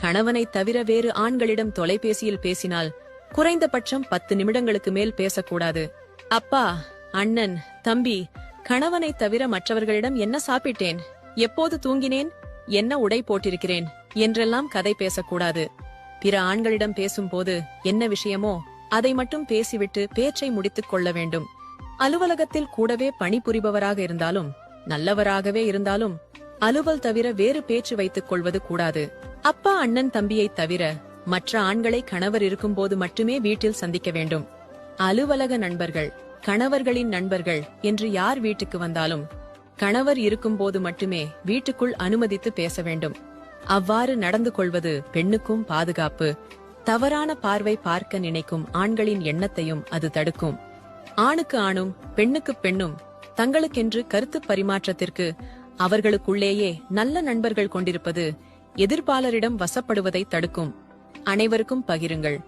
கணவனை தவிர வேறு ஆண்களிடம் தொலைபேசியில் பேசினால் குறைந்தபட்சம் பத்து நிமிடங்களுக்கு மேல் பேசக்கூடாது. அப்பா அண்ணன் தம்பி கணவனை தவிர மற்றவர்களிடம் என்ன சாப்பிட்டேன்? எப்போது தூங்கினேன்? என்ன உடை போட்டிருக்கிறேன்? என்றெல்லாம் கதை பேசக்கூடாது. பிற ஆண்களிடம் பேசும்போது என்ன விஷயமோ அதை மட்டும் பேசிவிட்டு பேச்சை முடித்துக் கொள்ள வேண்டும். அலுவலகத்தில் கூடவே பணிபுரிபவராக இருந்தாலும் நல்லவராகவே இருந்தாலும் அலுவல் தவிர வேறு பேச்சு வைத்துக் கொள்வது கூடாது. அப்பா அண்ணன் தம்பியை தவிர மற்ற ஆண்களை கணவர் இருக்கும்போது மட்டுமே வீட்டில் சந்திக்க வேண்டும். அலுவலக நண்பர்கள் கணவர்களின் நண்பர்கள் என்று யார் வீட்டுக்கு வந்தாலும் கணவர் இருக்கும்போது மட்டுமே வீட்டுக்குள் அனுமதித்து பேச வேண்டும். அவ்வாறு நடந்து கொள்வது பெண்ணுக்கும் பாதுகாப்பு. தவறான பார்வை பார்க்க நினைக்கும் ஆண்களின் எண்ணத்தையும் அது தடுக்கும். ஆணுக்கு ஆணும் பெண்ணுக்கு பெண்ணும் தங்களுக்கென்று கருத்து பரிமாற்றத்திற்கு அவர்களுக்குள்ளேயே நல்ல நண்பர்கள் கொண்டிருப்பது எதிர்ப்பாளரிடம் வசப்படுவதை தடுக்கும். அனைவருக்கும் பகிருங்கள்.